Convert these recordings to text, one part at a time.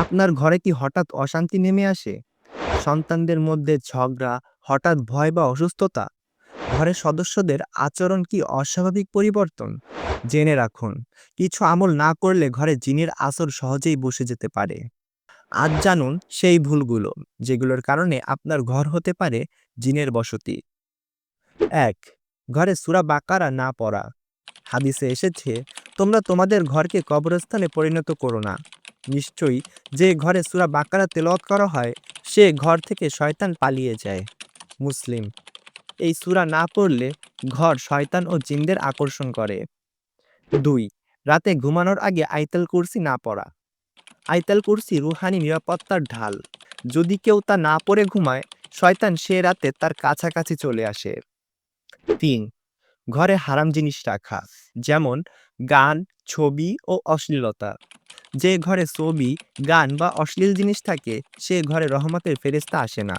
আপনার ঘরে কি হঠাৎ অশান্তি নেমে আসে? সন্তানদের মধ্যে ঝগড়া, হঠাৎ ভয় বা অসুস্থতা? ঘরের সদস্যদের আচরণ কি অস্বাভাবিক পরিবর্তন? জেনে রাখুন, কিছু আমল না করলে ঘরে জিনের আসর সহজেই বসে যেতে পারে। আজ জানুন সেই ভুলগুলো, যেগুলোর কারণে আপনার ঘর হতে পারে জিনের বসতি। এক, ঘরে সুরা বাকারা না পড়া। হাদিসে এসেছে, তোমরা তোমাদের ঘরকে কবরস্থানে পরিণত করো না। নিশ্চয়ই যে ঘরে সুরা বাকারা তেলাওয়াত করা হয়, সে ঘর থেকে শয়তান পালিয়ে যায়। মুসলিম, এই সূরা না পড়লে ঘর শয়তান ও জিনদের আকর্ষণ করে। দুই, রাতে ঘুমানোর আগে আইতাল কুরসি না পড়া। আইতাল কুরসি রুহানি নিরাপত্তার ঢাল। যদি কেউ তা না পড়ে ঘুমায়, শয়তান সে রাতে তার কাছাকাছি চলে আসে। তিন, ঘরে হারাম জিনিস রাখা, যেমন গান, ছবি ও অশ্লীলতা। যে ঘরে ছবি, গান বা অশ্লীল জিনিস থাকে, সে ঘরে রহমতের ফেরেস্তা আসে না।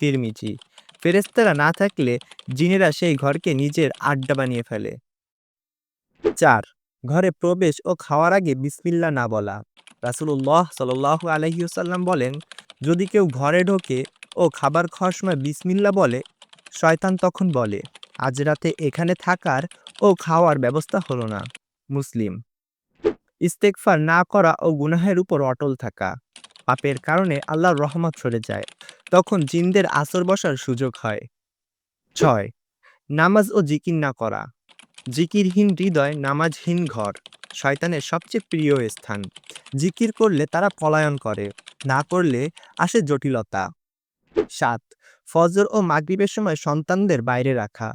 তিরমিজি ফেরেস্তারা না থাকলে জিনেরা সেই ঘরকে নিজের আড্ডা বানিয়ে ফেলে। চার, ঘরে প্রবেশ ও খাওয়ার আগে বিসমিল্লা না বলা। রাসুল্লাহ সাল আলহিউসাল্লাম বলেন, যদি কেউ ঘরে ঢোকে ও খাবার খাওয়ার সময় বিসমিল্লা বলে, শয়তান তখন বলে, আজ রাতে এখানে থাকার ও খাওয়ার ব্যবস্থা হলো না। মুসলিম ইস্তেকফার না করা ও গুনাহের উপর অটল থাকা। পাপের কারণে আল্লাহর রহমত সরে যায়। তখন জিনদের আসর বসার সুযোগ হয়। ছয়, নামাজ ও জিকির না করা। জিকিরহীন হৃদয়, নামাজহীন ঘর, শয়তানের সবচেয়ে প্রিয় স্থান। জিকির করলে তারা পলায়ন করে, না করলে আসে জটিলতা। সাত, ফজর ও মাগরিবের সময় সন্তানদের বাইরে রাখা।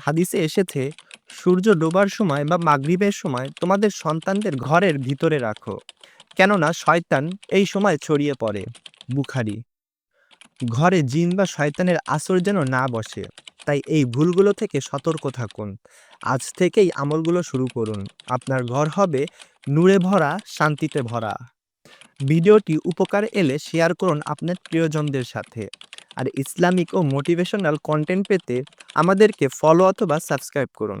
হাদিসে এসেছে সূর্য ডোবার সময় বা মাগরিবের সময় তোমাদের সন্তানদের ঘরের ভিতরে রাখো। কেননা শয়তান এই সময় ছড়িয়ে পড়ে, বুখারি। ঘরে জিন বা শয়তানের আসর যেন না বসে, তাই এই ভুলগুলো থেকে সতর্ক থাকুন। আজ থেকেই আমলগুলো শুরু করুন। আপনার ঘর হবে নূরে ভরা, শান্তিতে ভরা। ভিডিওটি উপকার এলে শেয়ার করুন আপনার প্রিয়জনদের সাথে। আর ইসলামিক ও মোটিভেশনাল কন্টেন্ট পেতে আমাদেরকে ফলো অথবা সাবস্ক্রাইব করুন।